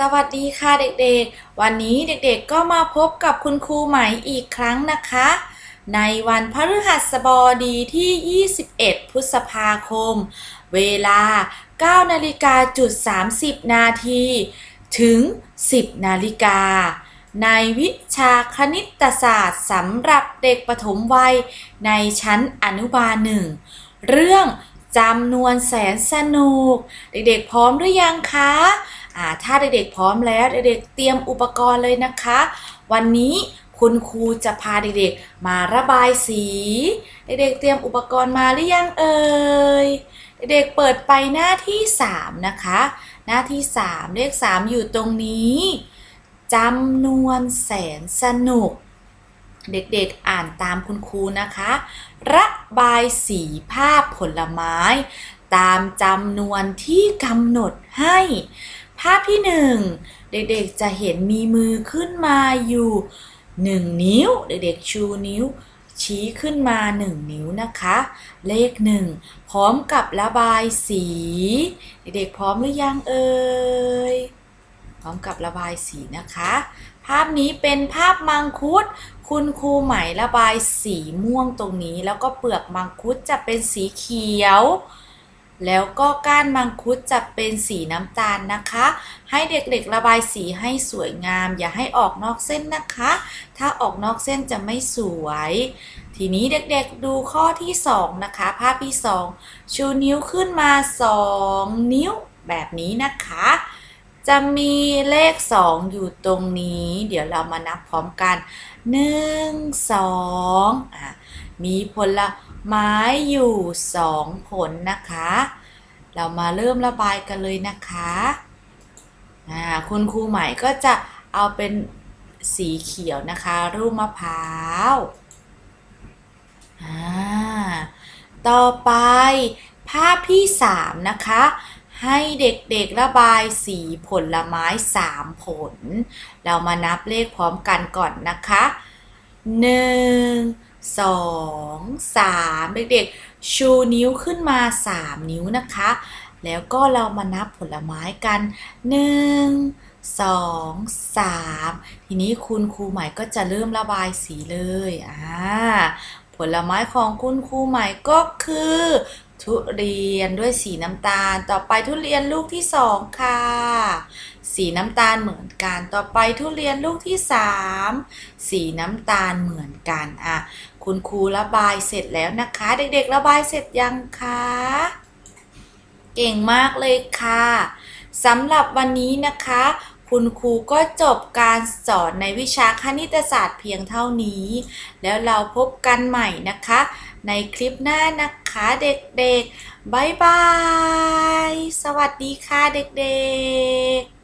สวัสดีค่ะเด็กๆ วันนี้เด็กๆก็มาพบกับคุณครูใหม่อีกครั้งนะคะ ในวันพฤหัสบดีที่ 21 พฤษภาคม เวลา 9 นาฬิกาจุด 30 นาที ถึง 10 นาฬิกา ในวิชาคณิตศาสตร์สำหรับเด็กปฐมวัย ในชั้นอนุบาลหนึ่ง เรื่องจำนวนแสนสนุก เด็กๆพร้อมหรือยังคะ ถ้าเด็กๆพร้อมแล้วเด็กๆเตรียมอุปกรณ์เลยนะคะ วันนี้คุณครูจะพาเด็กๆมาระบายสี เด็กๆเตรียมอุปกรณ์มาหรือยังเอ่ยเด็กๆเปิดไปหน้าที่ 3 นะคะ หน้าที่ 3 เลข 3 อยู่ตรงนี้จำนวนแสนสนุก เด็กๆอ่านตามคุณครูนะคะ ระบายสีภาพผลไม้ ตามจำนวนที่กำหนดให้ ภาพที่หนึ่งเด็กๆจะเห็นมีมือขึ้นมาอยู่หนึ่งนิ้ว เด็กๆชูนิ้ว ชี้ขึ้นมาหนึ่งนิ้วนะคะ เลขหนึ่งพร้อมกับระบายสี เด็กๆพร้อมหรือยังเอ่ยพร้อมกับระบายสีนะคะ ภาพนี้เป็นภาพมังคุด คุณครูไหมระบายสีม่วงตรงนี้ แล้วก็เปลือกมังคุดจะเป็นสีเขียว แล้วก็ก้านมังคุดจะเป็นสีน้ำตาลนะคะ ให้เด็กๆระบายสีให้สวยงาม อย่าให้ออกนอกเส้นนะคะ ถ้าออกนอกเส้นจะไม่สวย ทีนี้เด็กๆดูข้อที่ 2 นะคะ ภาพที่ 2 ชูนิ้วขึ้นมา 2 นิ้วแบบนี้นะคะ จะมีเลข 2 อยู่ตรงนี้ เดี๋ยวเรามานับพร้อมกัน 1 2อะมีผล ไม้อยู่2ผลนะคะ เรามาเริ่มระบายกันเลยนะคะคุณครูใหม่ก็จะเอาเป็นสีเขียวนะคะ รูปมะพร้าวต่อไปภาพที่ 3 นะคะ ให้เด็กๆระบายสีผลไม้ 3 ผล เรามานับเลขพร้อมกันก่อนนะคะ 1 2 3เด็กๆ ชูนิ้วขึ้นมา3นิ้วนะคะ แล้วก็เรามานับผลไม้กัน1 2 3ทีนี้คุณครูใหม่ก็จะเริ่มระบายสีเลยอ่าผลไม้ของคุณครูใหม่ก็คือ ทุเรียนด้วยสีน้ำตาล ต่อไปทุเรียนลูกที่สองค่ะ สีน้ำตาลเหมือนกัน ต่อไปทุเรียนลูกที่สามสีน้ำตาลเหมือนกันอะคุณครูระบายเสร็จแล้วนะคะ เด็กๆ ระบายเสร็จยังคะเก่งมากเลยค่ะสำหรับวันนี้นะคะ คุณครูก็จบการสอนในวิชาคณิตศาสตร์เพียงเท่านี้ แล้วเราพบกันใหม่นะคะ ในคลิปหน้านะคะเด็กๆบายบาย สวัสดีค่ะเด็กๆ